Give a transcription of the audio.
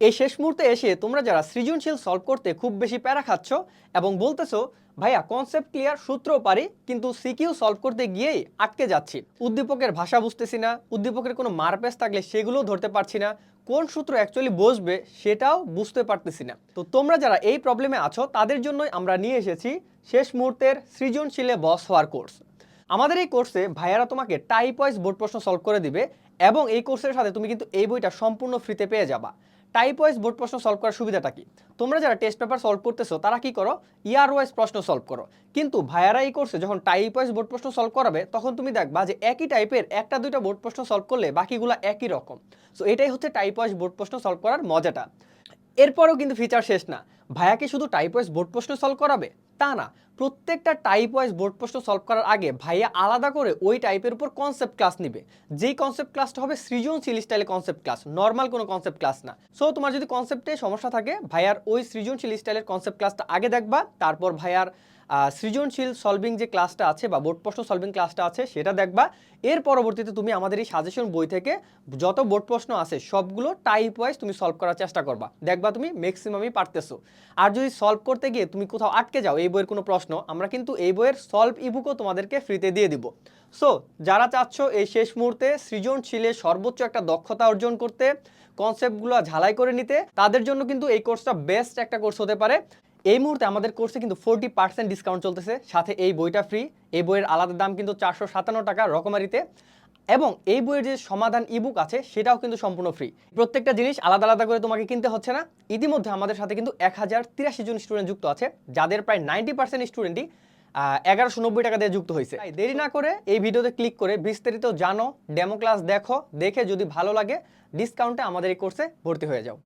এই শেষ মুহূর্তে এসে তোমরা যারা সৃজনশীল সলভ করতে খুব বেশি প্যারা খাচ্ছ এবং বলতেছো, ভাইয়া কনসেপ্ট ক্লিয়ার সূত্রও পারি, কিন্তু সিকিউ সলভ করতে গিয়েই আটকে যাচ্ছি। উদ্দীপকের ভাষা বুঝতেছি না, উদ্দীপকের কোনো মারপেস থাকলে সেগুলোও ধরতে পারছি না, কোন সূত্র অ্যাকচুয়ালি বসবে সেটাও বুঝতে পারতেছি না। তো তোমরা যারা এই প্রবলেমে আছো, তাদের জন্যই আমরা নিয়ে এসেছি শেষ মুহূর্তের সৃজনশীলে বস হওয়ার কোর্স আমাদের এই কোর্সে ভাইয়ারা তোমাকে টাইপ ওয়াইজ বোর্ড প্রশ্ন সলভ করে দিবে এবং এই কোর্সের সাথে তুমি কিন্তু এই বইটা সম্পূর্ণ ফ্রিতে পেয়ে যাবা। টাইপ ওয়াইজ বোর্ড প্রশ্ন সলভ করার সুবিধাটা কি? তোমরা যারা টেস্ট পেপার সলভ করতেছো, তারা কি করো? ইয়ার ওয়াইজ প্রশ্ন সলভ করো। কিন্তু ভাইয়ারা এই কোর্সে যখন টাইপ ওয়াইজ বোর্ড প্রশ্ন সলভ করাবে, তখন তুমি দেখবা যে একই টাইপের একটা দুইটা বোর্ড প্রশ্ন সলভ করলে বাকিগুলো একই রকম। সো এটাই হচ্ছে টাইপ ওয়াইজ বোর্ড প্রশ্ন সলভ করার মজাটা। এরপরেও কিন্তু ফিচার শেষ না। ভাইয়াকে শুধু টাইপ ওয়াইজ বোর্ড প্রশ্ন সলভ করাবে? তা না, প্রত্যেকটা টাইপ ওয়াইজ বোর্ড প্রশ্ন সলভ করার আগে ভাইয়া আলাদা করে ওই টাইপের উপর কনসেপ্ট ক্লাস নিবে। যেই কনসেপ্ট ক্লাসটা হবে সৃজনশীল স্টাইলে কনসেপ্ট ক্লাস নর্মাল কোনো কনসেপ্ট ক্লাস না। সো তোমার যদি কনসেপ্টে সমস্যা থাকে, ভাইয়ার ওই সৃজনশীল স্টাইলের কনসেপ্ট ক্লাসটা আগে দেখবা, তারপর ভাইয়ার সৃজনশীল সলভিং যে ক্লাসটা আছে বা বোর্ড প্রশ্ন সলভিং ক্লাসটা আছে, সেটা দেখবা। এর পরবর্তীতে তুমি আমাদের এই সাজেশন বই থেকে যত বোর্ড প্রশ্ন আছে, সবগুলো টাইপ ওয়াইজ তুমি সলভ করার চেষ্টা করবা। দেখবা তুমি ম্যাক্সিমামই পারতেছো। আর যদি সলভ করতে গিয়ে তুমি কোথাও আটকে যাও এই বইয়ের কোনো প্রশ্ন, আমরা কিন্তু এই বইয়ের সলভ ইবুকও তোমাদেরকে ফ্রিতে দিয়ে দিব। সো যারা চাচ্ছ এই শেষ মুহূর্তে সৃজনশীলে সর্বোচ্চ একটা দক্ষতা অর্জন করতে কনসেপ্টগুলো ঝালাই করে নিতে, তাদের জন্য কিন্তু এই কোর্সটা বেস্ট একটা কোর্স হতে পারে। এই মুহূর্তে আমাদের কোর্সে কিন্তু ফোরটি পার্সেন্ট ডিসকাউন্ট চলতেছে। সাথে এই বইটা ফ্রি এই বইয়ের আলাদা দাম কিন্তু চারশো সাতান্ন টাকা রকমারিতে। এবং এই বইয়ের যে সমাধান ইবুক আছে, সেটাও কিন্তু সম্পূর্ণ ফ্রি প্রত্যেকটা জিনিস আলাদা আলাদা করে তোমাকে কিনতে হচ্ছে না। ইতিমধ্যে আমাদের সাথে কিন্তু এক হাজার তিরাশি জন স্টুডেন্ট যুক্ত আছে, যাদের প্রায় নাইনটি পার্সেন্ট স্টুডেন্টই এগারোশো নব্বই টাকা দিয়ে যুক্ত হয়েছে। দেরি না করে এই ভিডিওতে ক্লিক করে বিস্তারিত জানো ডেমো ক্লাস দেখো, দেখে যদি ভালো লাগে ডিসকাউন্টে আমাদের এই কোর্সে ভর্তি হয়ে যাও।